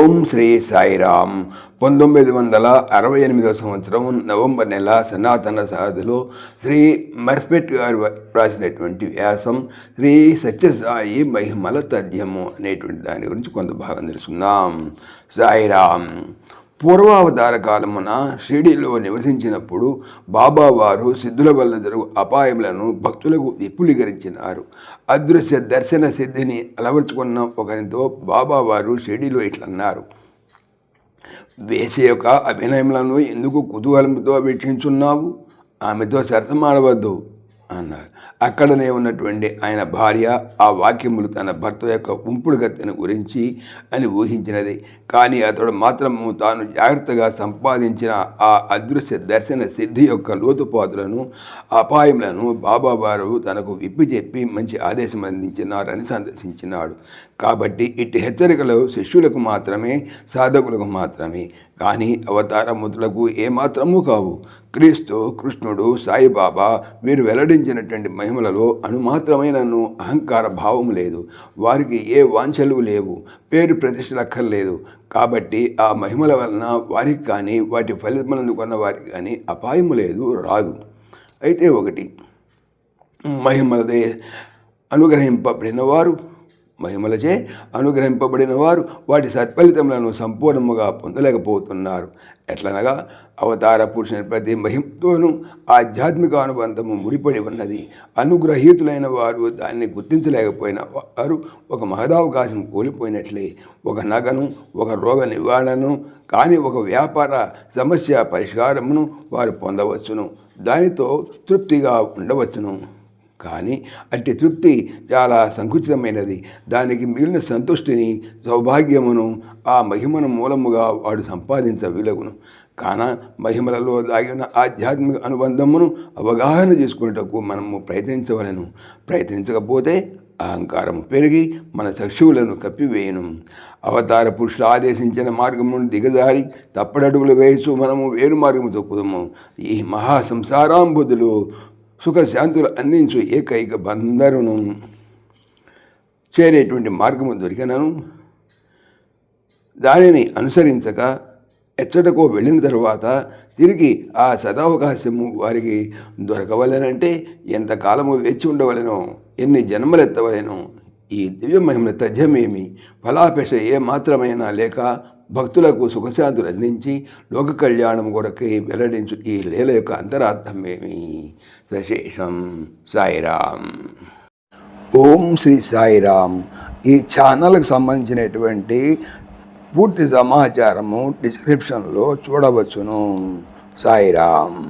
ఓం శ్రీ సాయిరామ్. పంతొమ్మిది వందల అరవై ఎనిమిదవ సంవత్సరం నవంబర్ నెల సనాతన సాధులో శ్రీ మర్ఫెట్ గారు రాసినటువంటి వ్యాసం శ్రీ సత్యసాయి మహిమల తథ్యము అనేటువంటి దాని గురించి కొంత భాగం తెలుసుకుందాం. సాయిరామ్. పూర్వావతార కాలమున షిరిడిలో నివసించినప్పుడు బాబావారు సిద్ధుల వల్ల జరుగు అపాయములను భక్తులకు విపులీకరించినారు అదృశ్య దర్శన సిద్ధిని అలవర్చుకున్న ఒకరితో బాబావారు షిరిడిలో ఇట్లన్నారు. వేసే యొక్క అభినయములను ఎందుకు కుతూహలంతో వీక్షించున్నావు? ఆమెతో సరసమాడవద్దు అన్నారు అక్కడనే ఉన్నటువంటి ఆయన భార్య ఆ వాక్యములు తన భర్త యొక్క ఉంపుడు గత్తెను గురించి అని ఊహించినది. కానీ అతడు మాత్రము తాను జాగ్రత్తగా సంపాదించిన ఆ అదృశ్య దర్శన సిద్ధి యొక్క లోతుపాతులను అపాయములను బాబావారు తనకు విప్పి చెప్పి మంచి ఆదేశం అందించినారని సందర్శించినాడు కాబట్టి ఇట్టి హెచ్చరికలు శిష్యులకు మాత్రమే సాధకులకు మాత్రమే. కానీ అవతారముతులకు ఏమాత్రము కావు. క్రీస్తు కృష్ణుడు సాయిబాబా వీరు వెల్లడించినటువంటి మహిమలలో అణుమాత్రమైనను అహంకార భావం లేదు. వారికి ఏ వాంఛలు లేవు. పేరు ప్రతిష్టలక్కర్లేదు. కాబట్టి ఆ మహిమల వలన వారికి కానీ వాటి ఫలితములను కొన్న వారికి కానీ అపాయము లేదు రాదు. అయితే ఒకటి మహిమలదే అనుగ్రహింపబడిన వారు మహిమలచే అనుగ్రహింపబడిన వారు వాటి సత్ఫలితములను సంపూర్ణముగా పొందలేకపోతున్నారు. ఎట్లనగా అవతార పురుషుని ప్రతి మహిమతోనూ ఆధ్యాత్మిక అనుబంధము ముడిపడి ఉన్నది. అనుగ్రహీతులైన వారు దాన్ని గుర్తించలేకపోయిన వారు ఒక మహదావకాశం కోల్పోయినట్లే. ఒక నగను ఒక రోగ నివారణను కానీ ఒక వ్యాపార సమస్య పరిష్కారమును వారు పొందవచ్చును. దానితో తృప్తిగా ఉండవచ్చును. కానీ అట్టి తృప్తి చాలా సంకుచితమైనది. దానికి మిగిలిన సంతుష్టిని సౌభాగ్యమును ఆ మహిమను మూలముగా వాడు సంపాదించ సంపాదించవీలగును కాన మహిమలలో దాగిన ఆధ్యాత్మిక అనుబంధమును అవగాహన చేసుకునేటకు మనము ప్రయత్నించవలను. ప్రయత్నించకపోతే అహంకారం పెరిగి మన చక్షువులను కప్పివేయను అవతార పురుషులు ఆదేశించిన మార్గమును దిగజారి తప్పడడుగులు వేయచ్చు మనము వేరు మార్గము తొక్కుదము ఈ మహాసంసారాంబుధులు సుఖశాంతులు అందించు ఏకైక బందరును చేరేటువంటి మార్గము దొరికినను. దానిని అనుసరించక ఎచ్చటకో వెళ్ళిన తరువాత తిరిగి ఆ సదావకాశము వారికి దొరకవలనంటే ఎంతకాలము వేచి ఉండవలెనో ఎన్ని జన్మలెత్తవలెనో ఈ దివ్యమహిమల తథ్యమేమి? ఫలాపేక్ష ఏ మాత్రమైనా లేక భక్తులకు సుఖశాంతులు అందించి లోక కళ్యాణం కొరకై వెల్లడించు ఈ లీల యొక్క అంతరార్థమేమి? సశేషం. సాయిరామ్. ఓం శ్రీ సాయిరామ్. ఈ ఛానల్కి సంబంధించినటువంటి పూర్తి సమాచారము డిస్క్రిప్షన్లో చూడవచ్చును. సాయిరామ్.